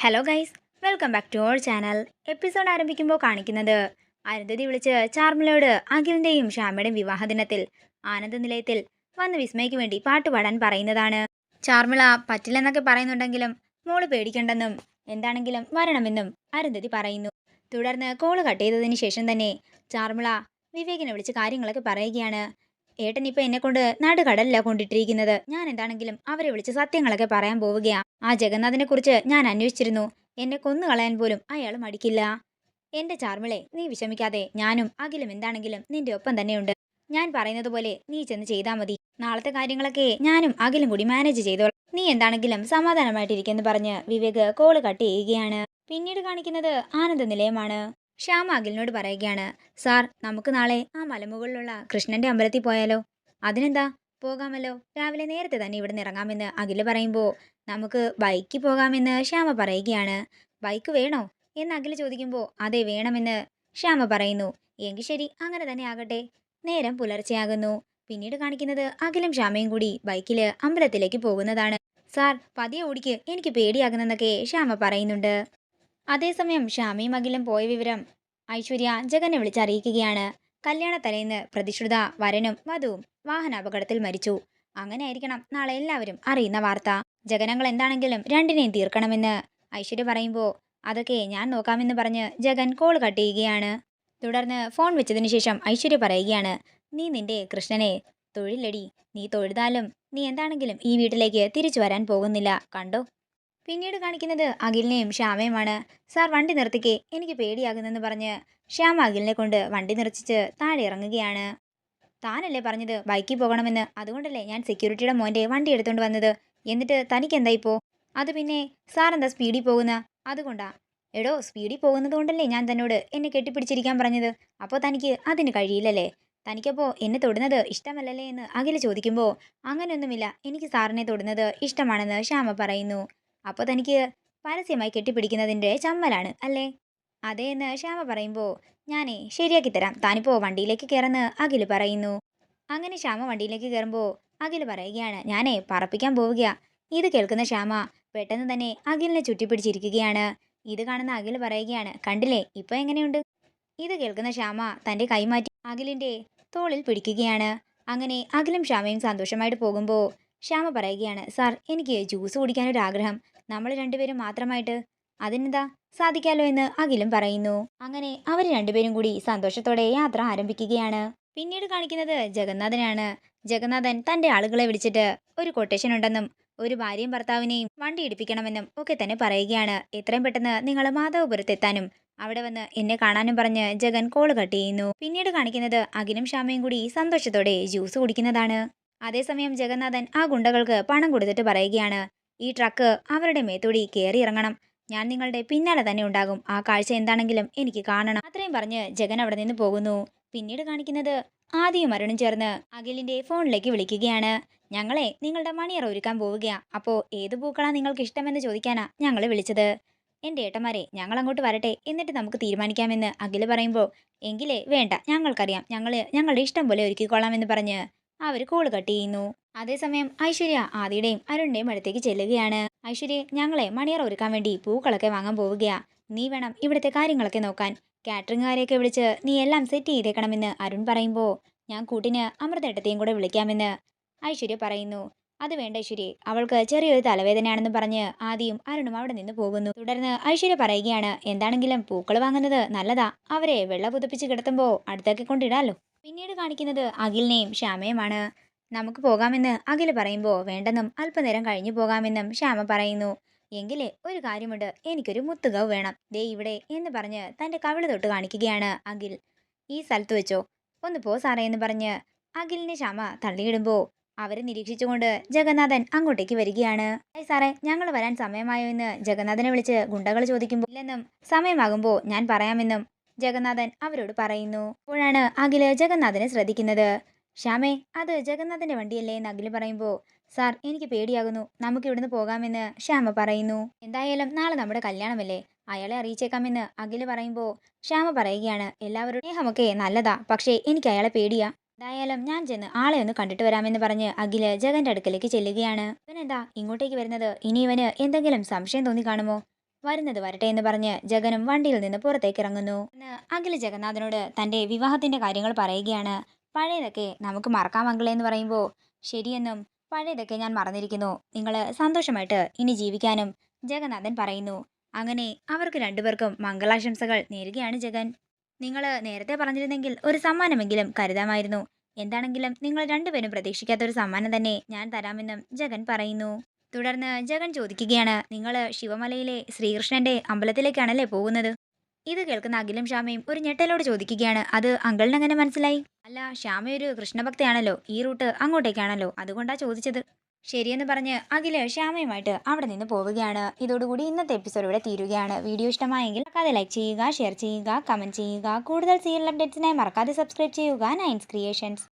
Hello guys welcome back to our channel episode ആരംഭിക്കുമ്പോൾ കാണിക്കുന്നത് അരുന്ധതി വിളിച്ച് ചാർമിളയോട് അഖിലിന്റെയും ശ്യാമയുടെയും വിവാഹ ദിനത്തിൽ ആനന്ദ നിലയത്തിൽ വന്ന് വിസ്മയ്ക്ക് വേണ്ടി പാട്ട് പാടാൻ പറയുന്നതാണ്. ചാർമിള പറ്റില്ലെന്നൊക്കെ പറയുന്നുണ്ടെങ്കിലും മോൾ പേടിക്കണ്ടെന്നും എന്താണെങ്കിലും വരണമെന്നും അരുന്ധതി പറയുന്നു. തുടർന്ന് കോൾ കട്ട് ചെയ്തതിന് ശേഷം തന്നെ ചാർമിള വിവേകിനെ വിളിച്ച് കാര്യങ്ങളൊക്കെ പറയുകയാണ്. ഏട്ടൻ ഇപ്പൊ എന്നെ കൊണ്ട് നടുകടലില്ല കൊണ്ടിട്ടിരിക്കുന്നത്. ഞാൻ എന്താണെങ്കിലും അവരെ വിളിച്ച് സത്യങ്ങളൊക്കെ പറയാൻ പോവുകയാ. ആ ജഗന്നാഥിനെ കുറിച്ച് ഞാൻ അന്വേഷിച്ചിരുന്നു. എന്നെ കൊന്നു കളയാൻ പോലും അയാൾ മടിക്കില്ല. എന്റെ ചാർമിളെ നീ വിഷമിക്കാതെ ഞാനും അഖിലും എന്താണെങ്കിലും നിന്റെ ഒപ്പം തന്നെയുണ്ട്. ഞാൻ പറയുന്നത് പോലെ നീ ചെന്ന് ചെയ്താൽ മതി. നാളത്തെ കാര്യങ്ങളൊക്കെ ഞാനും അഖിലും കൂടി മാനേജ് ചെയ്തോളാം. നീ എന്താണെങ്കിലും സമാധാനമായിട്ടിരിക്കുന്നു പറഞ്ഞ് വിവേക് കോൾ കട്ട് ചെയ്യുകയാണ്. പിന്നീട് കാണിക്കുന്നത് ആനന്ദ നിലയമാണ്. ശ്യാമ അഖിലിനോട് പറയുകയാണ് സാർ നമുക്ക് നാളെ ആ മലമുകളിലുള്ള കൃഷ്ണന്റെ അമ്പലത്തിൽ പോയാലോ? അതിനെന്താ? പോകാമല്ലോ. രാവിലെ നേരത്തെ തന്നെ ഇവിടെ നിന്ന് ഇറങ്ങാമെന്ന് അഖിൽ പറയുമ്പോൾ നമുക്ക് ബൈക്കിൽ പോകാമെന്ന് ശ്യാമ പറയുകയാണ്. ബൈക്ക് വേണോ? എന്ന് അഖിൽ ചോദിക്കുമ്പോൾ അതെ വേണമെന്ന് ശ്യാമ പറയുന്നു. എങ്കിൽ ശരി അങ്ങനെ തന്നെ ആകട്ടെ. നേരം പുലർച്ചെയാകുന്നു. പിന്നീട് കാണിക്കുന്നത് അഖിലും ശ്യാമയും കൂടി ബൈക്കിൽ അമ്പലത്തിലേക്ക് പോകുന്നതാണ്. സാർ പതിയെ ഓടിക്ക്. എനിക്ക് പേടിയാകുന്നെന്നൊക്കെ ശ്യാമ പറയുന്നുണ്ട്. അതേസമയം ശ്യാമയും അഖിലും പോയ വിവരം ഐശ്വര്യ ജഗനെ വിളിച്ചറിയിക്കുകയാണ്. കല്യാണ തലേന്ന് പ്രതിഷ്ഠിത വരനും വധുവും വാഹനാപകടത്തിൽ മരിച്ചു. അങ്ങനെ ആയിരിക്കണം നാളെ എല്ലാവരും അറിയുന്ന വാർത്ത. ജഗനങ്ങൾ എന്താണെങ്കിലും രണ്ടിനെയും തീർക്കണമെന്ന് ഐശ്വര്യ പറയുമ്പോൾ അതൊക്കെ ഞാൻ നോക്കാമെന്ന് പറഞ്ഞ് ജഗൻ കോൾ കട്ട് ചെയ്യുകയാണ്. തുടർന്ന് ഫോൺ വെച്ചതിന് ശേഷം ഐശ്വര്യ പറയുകയാണ് നീ നിന്റെ കൃഷ്ണനെ തൊഴിലടി നീ തൊഴുതാലും നീ എന്താണെങ്കിലും ഈ വീട്ടിലേക്ക് തിരിച്ചു വരാൻ പോകുന്നില്ല. കണ്ടോ? പിന്നീട് കാണിക്കുന്നത് അഖിലിനെയും ശ്യാമയുമാണ്. സാർ വണ്ടി നിർത്തിക്കേ. എനിക്ക് പേടിയാകുന്നെന്ന് പറഞ്ഞ് ശ്യാമ അഖിലിനെ കൊണ്ട് വണ്ടി നിർത്തിച്ച് താഴെ ഇറങ്ങുകയാണ്. താനല്ലേ പറഞ്ഞത് ബൈക്കിൽ പോകണമെന്ന്? അതുകൊണ്ടല്ലേ ഞാൻ സെക്യൂരിറ്റിയുടെ മോന്റെ വണ്ടി എടുത്തുകൊണ്ട് വന്നത്? എന്നിട്ട് തനിക്ക് എന്താ ഇപ്പോൾ അത് പിന്നെ സാർ എന്താ സ്പീഡിൽ പോകുന്ന? അതുകൊണ്ടാ. എടോ സ്പീഡിൽ പോകുന്നത് കൊണ്ടല്ലേ ഞാൻ തന്നോട് എന്നെ കെട്ടിപ്പിടിച്ചിരിക്കാൻ പറഞ്ഞത്? അപ്പോൾ തനിക്ക് അതിന് കഴിയില്ലല്ലേ? തനിക്കപ്പോൾ എന്നെ തൊടുന്നത് ഇഷ്ടമല്ലല്ലേ എന്ന് അഖിൽ ചോദിക്കുമ്പോൾ അങ്ങനെയൊന്നുമില്ല. എനിക്ക് സാറിനെ തൊടുന്നത് ഇഷ്ടമാണെന്ന് ശ്യാമ പറയുന്നു. അപ്പോൾ തനിക്ക് പരസ്യമായി കെട്ടിപ്പിടിക്കുന്നതിന്റെ ചമ്മലാണ് അല്ലേ? അതേ എന്ന് ശ്യാമ പറയുമ്പോൾ ഞാനേ ശരിയാക്കി തരാം. താനിപ്പോൾ വണ്ടിയിലേക്ക് കയറുന്ന അഖിൽ പറയുന്നു. അങ്ങനെ ശ്യാമ വണ്ടിയിലേക്ക് കയറുമ്പോൾ അഖിൽ പറയുകയാണ് ഞാനേ പറപ്പിക്കാൻ പോവുകയാ. ഇത് കേൾക്കുന്ന ശ്യാമ പെട്ടെന്ന് തന്നെ അഖിലിനെ ചുറ്റിപ്പിടിച്ചിരിക്കുകയാണ്. ഇത് കാണുന്ന അഖിൽ പറയുകയാണ് കണ്ടില്ലേ ഇപ്പോൾ എങ്ങനെയുണ്ട്? ഇത് കേൾക്കുന്ന ശ്യാമ തന്റെ കൈമാറ്റി അഖിലിന്റെ തോളിൽ പിടിക്കുകയാണ്. അങ്ങനെ അഖിലും ശ്യാമയും സന്തോഷമായിട്ട് പോകുമ്പോൾ ശ്യാമ പറയുകയാണ് സാർ എനിക്ക് ജ്യൂസ് കുടിക്കാനൊരു ആഗ്രഹം. നമ്മൾ രണ്ടുപേരും മാത്രമായിട്ട് അതിനെന്താ സാധിക്കാലോ എന്ന് അഖിലും പറയുന്നു. അങ്ങനെ അവർ രണ്ടുപേരും കൂടി സന്തോഷത്തോടെ യാത്ര ആരംഭിക്കുകയാണ്. പിന്നീട് കാണിക്കുന്നത് ജഗന്നാഥനാണ്. ജഗന്നാഥൻ തന്റെ ആളുകളെ വിളിച്ചിട്ട് ഒരു കൊട്ടേഷൻ ഉണ്ടെന്നും ഒരു ഭാര്യയും ഭർത്താവിനെയും വണ്ടി ഇടിപ്പിക്കണമെന്നും ഒക്കെ തന്നെ പറയുകയാണ്. എത്രയും പെട്ടെന്ന് നിങ്ങൾ മാധവപുരത്ത് എത്താനും അവിടെ വന്ന് എന്നെ കാണാനും പറഞ്ഞ് ജഗൻ കോൾ കട്ട് ചെയ്യുന്നു. പിന്നീട് കാണിക്കുന്നത് അഖിലും ശ്യാമയും കൂടി സന്തോഷത്തോടെ ജ്യൂസ് കുടിക്കുന്നതാണ്. അതേസമയം ജഗന്നാഥൻ ആ ഗുണ്ടകൾക്ക് പണം കൊടുത്തിട്ട് പറയുകയാണ്. ഈ ട്രക്ക് അവരുടെ മേത്തൂടി കയറി ഇറങ്ങണം. ഞാൻ നിങ്ങളുടെ പിന്നാലെ തന്നെ ഉണ്ടാകും. ആ കാഴ്ച എന്താണെങ്കിലും എനിക്ക് കാണണം. അത്രയും പറഞ്ഞ് ജഗൻ അവിടെ നിന്ന് പോകുന്നു. പിന്നീട് കാണിക്കുന്നത് ആദ്യം അരുണും ചേർന്ന് അഖിലിന്റെ ഫോണിലേക്ക് വിളിക്കുകയാണ്. ഞങ്ങളെ നിങ്ങളുടെ മണിയറ ഒരുക്കാൻ പോവുകയാ. അപ്പോ ഏത് പൂക്കളാ നിങ്ങൾക്ക് ഇഷ്ടമെന്ന് ചോദിക്കാനാ ഞങ്ങൾ വിളിച്ചത്. എന്റെ ഏട്ടന്മാരെ ഞങ്ങൾ അങ്ങോട്ട് വരട്ടെ എന്നിട്ട് നമുക്ക് തീരുമാനിക്കാമെന്ന് അഖിൽ പറയുമ്പോൾ എങ്കിലേ വേണ്ട ഞങ്ങൾക്കറിയാം. ഞങ്ങൾ ഞങ്ങളുടെ ഇഷ്ടം പോലെ ഒരുക്കിക്കൊള്ളാമെന്ന് പറഞ്ഞ് അവർ കോൾ കട്ട് ചെയ്യുന്നു. അതേസമയം ഐശ്വര്യ ആദിയുടെയും അരുണിന്റെയും അടുത്തേക്ക് ചെല്ലുകയാണ്. ഐശ്വര്യ ഞങ്ങളെ മണിയറ ഒരുക്കാൻ വേണ്ടി പൂക്കളൊക്കെ വാങ്ങാൻ പോവുകയാ. നീ വേണം ഇവിടുത്തെ കാര്യങ്ങളൊക്കെ നോക്കാൻ. കാറ്ററിംഗുകാരെയൊക്കെ വിളിച്ച് നീ എല്ലാം സെറ്റ് ചെയ്തേക്കണമെന്ന് അരുൺ പറയുമ്പോൾ ഞാൻ കൂട്ടിന് അമൃതേട്ടത്തെയും കൂടെ വിളിക്കാമെന്ന് ഐശ്വര്യ പറയുന്നു. അത് വേണ്ട ഐശ്വര്യ അവൾക്ക് ചെറിയൊരു തലവേദനയാണെന്ന് പറഞ്ഞ് ആദ്യം അരുണും അവിടെ നിന്ന് പോകുന്നു. തുടർന്ന് ഐശ്വര്യ പറയുകയാണ് എന്താണെങ്കിലും പൂക്കൾ വാങ്ങുന്നത് നല്ലതാ. അവരെ വെള്ള പുതപ്പിച്ച് കിടത്തുമ്പോൾ അടുത്തേക്ക് കൊണ്ടിടാലോ. പിന്നീട് കാണിക്കുന്നത് അഖിലിനെയും ശ്യാമയുമാണ്. നമുക്ക് പോകാമെന്ന് അഖിൽ പറയുമ്പോൾ വേണ്ടെന്നും അല്പനേരം കഴിഞ്ഞു പോകാമെന്നും ശ്യാമ പറയുന്നു. എങ്കിലേ ഒരു കാര്യമുണ്ട്. എനിക്കൊരു മുത്തുകവ് വേണം. ദേ ഇവിടെ എന്ന് പറഞ്ഞ് തന്റെ കവിൾ തൊട്ട് കാണിക്കുകയാണ് അഖിൽ. ഈ സ്ഥലത്ത് വെച്ചോ. ഒന്ന് പോ സാറേ എന്ന് പറഞ്ഞ് അഖിലിനെ ശ്യാമ തള്ളിയിടുമ്പോൾ അവരെ നിരീക്ഷിച്ചുകൊണ്ട് ജഗന്നാഥൻ അങ്ങോട്ടേക്ക് വരികയാണ്. ഐ സാറേ ഞങ്ങൾ വരാൻ സമയമായോ എന്ന് ജഗന്നാഥനെ വിളിച്ച് ഗുണ്ടകൾ ചോദിക്കുമ്പോൾ ഇല്ലെന്നും സമയമാകുമ്പോൾ ഞാൻ പറയാമെന്നും ജഗന്നാഥൻ അവരോട് പറയുന്നു. അപ്പോഴാണ് അഖിൽ ജഗന്നാഥനെ ശ്രദ്ധിക്കുന്നത്. ശ്യാമേ അത് ജഗന്നാഥന്റെ വണ്ടിയല്ലേ എന്ന് അഖിൽ പറയുമ്പോൾ സാർ എനിക്ക് പേടിയാകുന്നു. നമുക്ക് ഇവിടുന്ന് പോകാമെന്ന് ശ്യാമ പറയുന്നു. എന്തായാലും നാളെ നമ്മുടെ കല്യാണമല്ലേ? അയാളെ അറിയിച്ചേക്കാമെന്ന് അഖിൽ പറയുമ്പോൾ ശ്യാമ പറയുകയാണ് എല്ലാവരുടെ സ്നേഹമൊക്കെ നല്ലതാ പക്ഷേ എനിക്ക് അയാളെ പേടിയാ. എന്തായാലും ഞാൻ ചെന്ന് ആളെ ഒന്ന് കണ്ടിട്ട് വരാമെന്ന് പറഞ്ഞ് അഖിൽ ജഗന്റെ അടുക്കലേക്ക് ചെല്ലുകയാണ്. ഇവനെന്താ ഇങ്ങോട്ടേക്ക് വരുന്നത്? ഇനി ഇവന് എന്തെങ്കിലും സംശയം തോന്നി കാണുമോ? വരുന്നത് വരട്ടെ എന്ന് പറഞ്ഞ് ജഗനും വണ്ടിയിൽ നിന്ന് പുറത്തേക്ക് ഇറങ്ങുന്നു. അഖിൽ അഖിൽ ജഗന്നാഥനോട് തന്റെ വിവാഹത്തിന്റെ കാര്യങ്ങൾ പറയുകയാണ്. പഴയതൊക്കെ നമുക്ക് മറക്കാം മംഗളെ എന്ന് പറയുമ്പോൾ ശരിയെന്നും പഴയതൊക്കെ ഞാൻ മറന്നിരിക്കുന്നു. നിങ്ങൾ സന്തോഷമായിട്ട് ഇനി ജീവിക്കാനും ജഗന്നാഥൻ പറയുന്നു. അങ്ങനെ അവർക്ക് രണ്ടുപേർക്കും മംഗളാശംസകൾ നേരുകയാണ് ജഗൻ. നിങ്ങൾ നേരത്തെ പറഞ്ഞിരുന്നെങ്കിൽ ഒരു സമ്മാനമെങ്കിലും കരുതാമായിരുന്നു. എന്താണെങ്കിലും നിങ്ങൾ രണ്ടുപേരും പ്രതീക്ഷിക്കാത്ത ഒരു സമ്മാനം തന്നെ ഞാൻ തരാമെന്നും ജഗൻ പറയുന്നു. തുടർന്ന് ജഗൻ ചോദിക്കുകയാണ് നിങ്ങൾ ശിവമലയിലെ ശ്രീകൃഷ്ണന്റെ അമ്പലത്തിലേക്കാണല്ലേ പോകുന്നത്? ഇത് കേൾക്കുന്ന അഖിലും ശ്യാമയും ഒരു ഞെട്ടലോട് ചോദിക്കുകയാണ്. അത് അങ്കിളിന് എങ്ങനെ മനസ്സിലായി? അല്ല ശ്യാമ ഒരു കൃഷ്ണഭക്തയാണല്ലോ. ഈ റൂട്ട് അങ്ങോട്ടേക്കാണല്ലോ. അതുകൊണ്ടാ ചോദിച്ചത്. ശരിയെന്ന് പറഞ്ഞ് അഖിൽ ശ്യാമയുമായിട്ട് അവിടെ നിന്ന് പോവുകയാണ്. ഇതോടുകൂടി ഇന്നത്തെ എപ്പിസോഡ് ഇവിടെ തീരുകയാണ്. വീഡിയോ ഇഷ്ടമായെങ്കിൽ മറക്കാതെ ലൈക്ക് ചെയ്യുക ഷെയർ ചെയ്യുക കമന്റ് ചെയ്യുക. കൂടുതൽ സീരിയൽ അപ്ഡേറ്റ്സിനായി മറക്കാതെ സബ്സ്ക്രൈബ് ചെയ്യുക. നയൻസ് ക്രിയേഷൻസ്